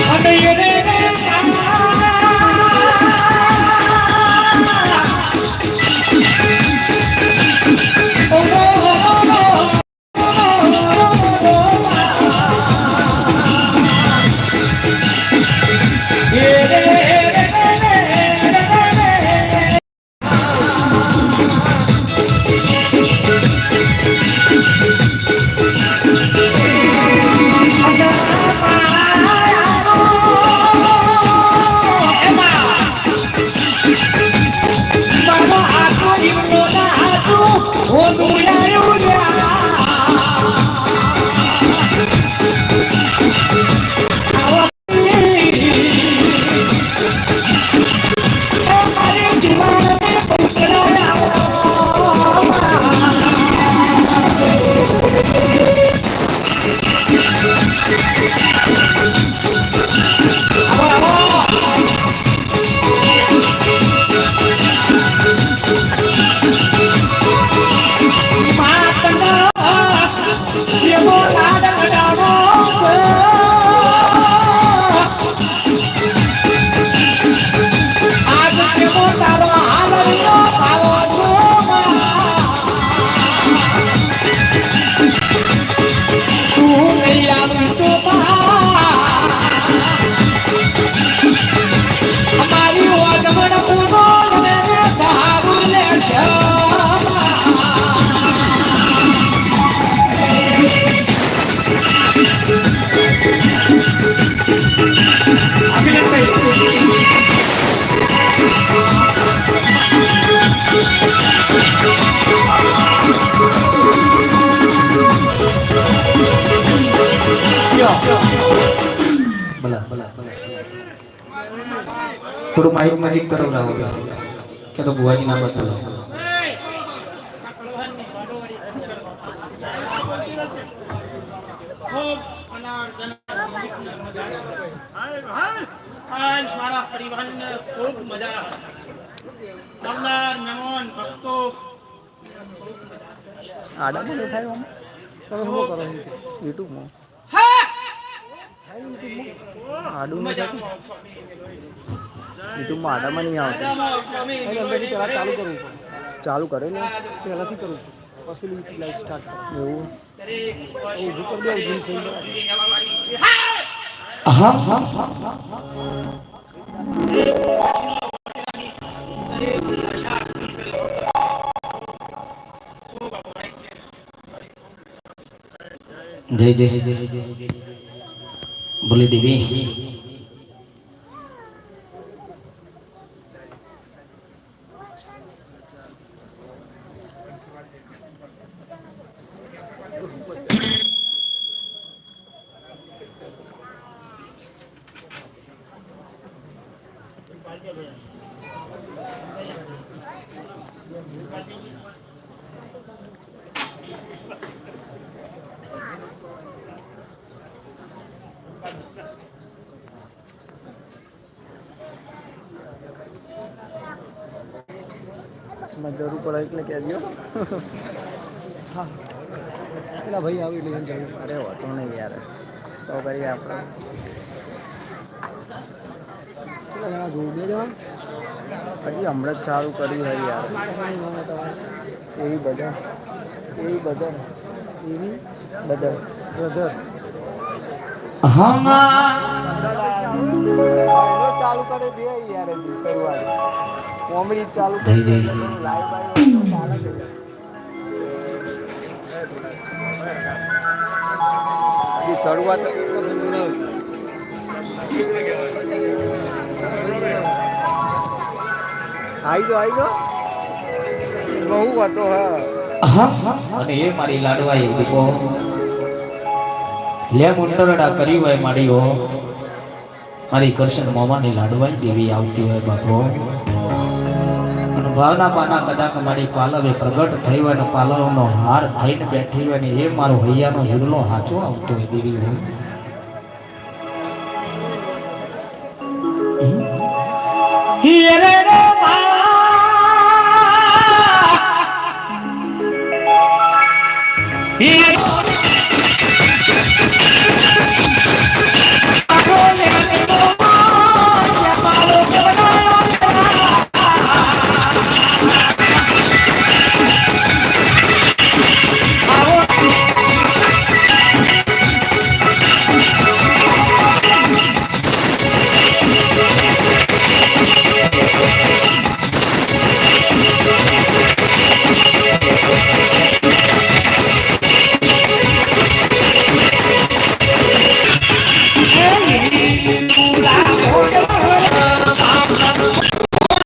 અને થોડું માઇક નજીક કરો રાહુલ. કે તો ભુવાજી ના આજ મારા પરિવારને ખૂબ મજા આવનાર મહેમાન ભક્તો આડા પણ થાય આમ? તમે શું કરો યુટ્યુબમાં હા આડું મજા થતું યુટ્યુબમાં આડામાં નહીં આવતું અંદરથી પહેલાં ચાલુ કરવું પડે ચાલુ કરે ને પહેલાંથી કરવું પડે પછી યુટ્યુબ લાઈવ સ્ટાર્ટ કરે એવું ઊભું કરી દે ઊભું થઈ જાય હા હા હા જય જય જય જય જય જય બોલી દેવી જરૂર પડે એટલે કહેજો હા. પેલા ભાઈ આવી લઈને જાય અરે હોતો નહીં યાર. તો કરીએ આપણે. કેટલા જણા જણા? હજી હમણાં જ ચાલુ કર્યું હોય યાર એવી બધા એવી બધા એવી બધા બ્રધર હા ચાલુ કરી દે યાર હજી શરૂઆત કોમેડી ચાલુ જય જય લાઈવ બાઈવ ચાલે છે હજી શરૂઆત આવી જો બહુ વાતો હા. હા. અને એ મારી લાડવાઈ દીપો લે મુંડરડા કરી હોય મારી હો મારી કરશન મોમાની લાડવાઈ દેવી આવતી હોય બાપો. અને ભાવના પાના કદાચ મારી પાલવે પ્રગટ થઈ હોય ને પાલવનો હાર થઈને બેઠી હોય ને એ મારો હૈયાનો હિરલો હાચો આવતો હોય દેવી હોય ಈ